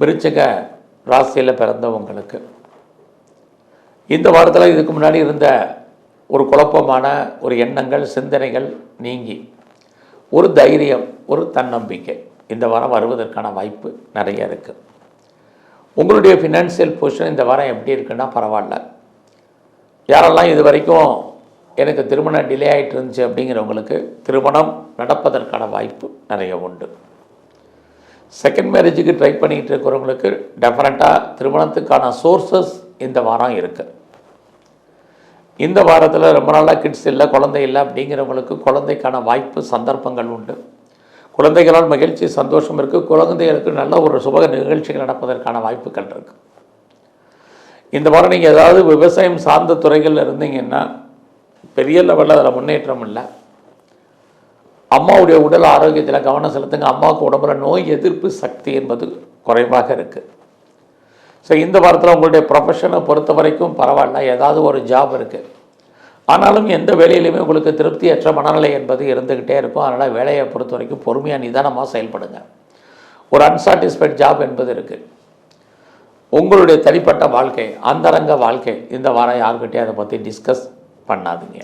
விருச்சக ராசியில் பிறந்தவங்களுக்கு. இந்த வாரத்தில் இதுக்கு முன்னாடி இருந்த ஒரு குழப்பமான ஒரு எண்ணங்கள் சிந்தனைகள் நீங்கி ஒரு தைரியம் ஒரு தன்னம்பிக்கை இந்த வாரம் வருவதற்கான வாய்ப்பு நிறைய இருக்குது உங்களுடைய ஃபினான்சியல் பொசிஷன் இந்த வாரம் எப்படி இருக்குன்னா பரவாயில்ல. யாரெல்லாம் இது வரைக்கும் எனக்கு திருமணம் டிலே ஆகிட்டு இருந்துச்சு அப்படிங்கிறவங்களுக்கு திருமணம் நடப்பதற்கான வாய்ப்பு நிறைய உண்டு. செகண்ட் மேரேஜுக்கு ட்ரை பண்ணிகிட்டு இருக்கிறவங்களுக்கு டெஃபரெண்ட்டாக திருமணத்துக்கான சோர்சஸ் இந்த வாரம் இருக்குது இந்த வாரத்தில் ரொம்ப நாளாக கிட்ஸ் இல்லை குழந்தை இல்லை அப்படிங்கிறவங்களுக்கு குழந்தைக்கான வாய்ப்பு சந்தர்ப்பங்கள் உண்டு. குழந்தைகளால் மகிழ்ச்சி சந்தோஷம் இருக்குது குழந்தைகளுக்கு நல்ல ஒரு சுப நிகழ்ச்சிகள் நடப்பதற்கான வாய்ப்புகள் இருக்குது இந்த வாரம் நீங்கள் ஏதாவது விவசாயம் சார்ந்த துறைகளில் இருந்தீங்கன்னா பெரிய லெவலில் அதில் முன்னேற்றம் இல்லை. அம்மாவுடைய உடல் ஆரோக்கியத்தில் கவனம் செலுத்துங்க. அம்மாவுக்கு உடம்புல நோய் எதிர்ப்பு சக்தி என்பது குறைவாக இருக்குது ஸோ இந்த வாரத்தில் உங்களுடைய ப்ரொஃபஷனை பொறுத்த வரைக்கும் பரவாயில்ல. ஏதாவது ஒரு ஜாப் இருக்குது ஆனாலும் எந்த வேலையிலையுமே உங்களுக்கு திருப்தியற்ற மனநிலை என்பது இருந்துக்கிட்டே இருக்கும். அதனால் வேலையை பொறுத்த வரைக்கும் பொறுமையாக நிதானமாக செயல்படுங்க. ஒரு அன்சாட்டிஸ்ஃபைட் ஜாப் என்பது இருக்குது உங்களுடைய தனிப்பட்ட வாழ்க்கை அந்தரங்க வாழ்க்கை இந்த வாரம் யாருக்கிட்டே அதை பற்றி டிஸ்கஸ் பண்ணாதீங்க.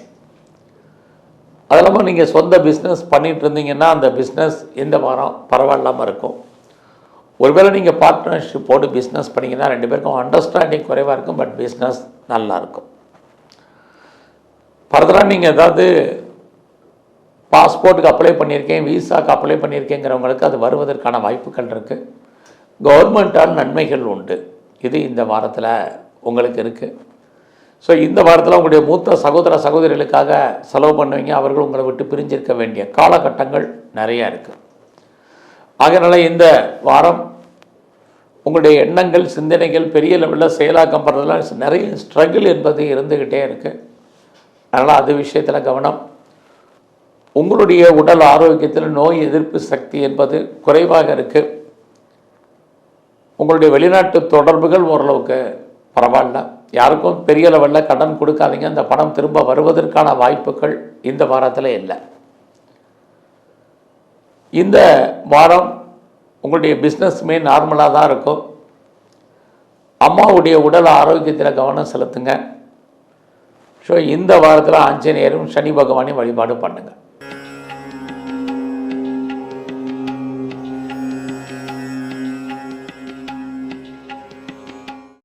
அது இல்லாமல் நீங்கள் சொந்த பிஸ்னஸ் பண்ணிட்டு இருந்தீங்கன்னா அந்த பிஸ்னஸ் இந்த வாரம் பரவாயில்லாமல் இருக்கும். ஒருவேளை நீங்கள் பார்ட்னர்ஷிப் போட்டு பிஸ்னஸ் பண்ணிங்கன்னா ரெண்டு பேருக்கும் அண்டர்ஸ்டாண்டிங் குறைவாக இருக்கும் பட் பிஸ்னஸ் நல்லாயிருக்கும் ஃபர்தராக நீங்கள் ஏதாவது பாஸ்போர்ட்டுக்கு அப்ளை பண்ணியிருக்கேன் விசாவுக்கு அப்ளை பண்ணியிருக்கேங்கிறவங்களுக்கு அது வருவதற்கான வாய்ப்புகள் இருக்குது கவர்மெண்ட்டால் நன்மைகள் உண்டு. இது இந்த வாரத்தில் உங்களுக்கு இருக்குது ஸோ இந்த வாரத்தில் உங்களுடைய மூத்த சகோதர சகோதரிகளுக்காக செலவு பண்ணுவீங்க. அவர்கள் உங்களை விட்டு பிரிஞ்சிருக்க வேண்டிய காலகட்டங்கள் நிறையா இருக்குது அதனால் இந்த வாரம் உங்களுடைய எண்ணங்கள் சிந்தனைகள் பெரிய லெவலில் செயலாக்கம் பண்ணுறதுலாம் நிறைய ஸ்ட்ரகிள் என்பது இருந்துக்கிட்டே இருக்குது அதனால் அது விஷயத்தில் கவனம். உங்களுடைய உடல் ஆரோக்கியத்தில் நோய் எதிர்ப்பு சக்தி என்பது குறைவாக இருக்குது உங்களுடைய வெளிநாட்டு தொடர்புகள் ஓரளவுக்கு பரவாயில்ல. யாருக்கும் பெரிய லெவலில் கடன் கொடுக்காதீங்க. அந்த பணம் திரும்ப வருவதற்கான வாய்ப்புகள் இந்த வாரத்தில் இல்லை. இந்த வாரம் உங்களுடைய பிஸ்னஸ்மே நார்மலாக தான் இருக்கும். அம்மாவுடைய உடல் ஆரோக்கியத்தில் கவனம் செலுத்துங்க. ஸோ இந்த வாரத்தில் ஆஞ்சநேயரும் சனி பகவானையும் வழிபாடு பண்ணுங்கள்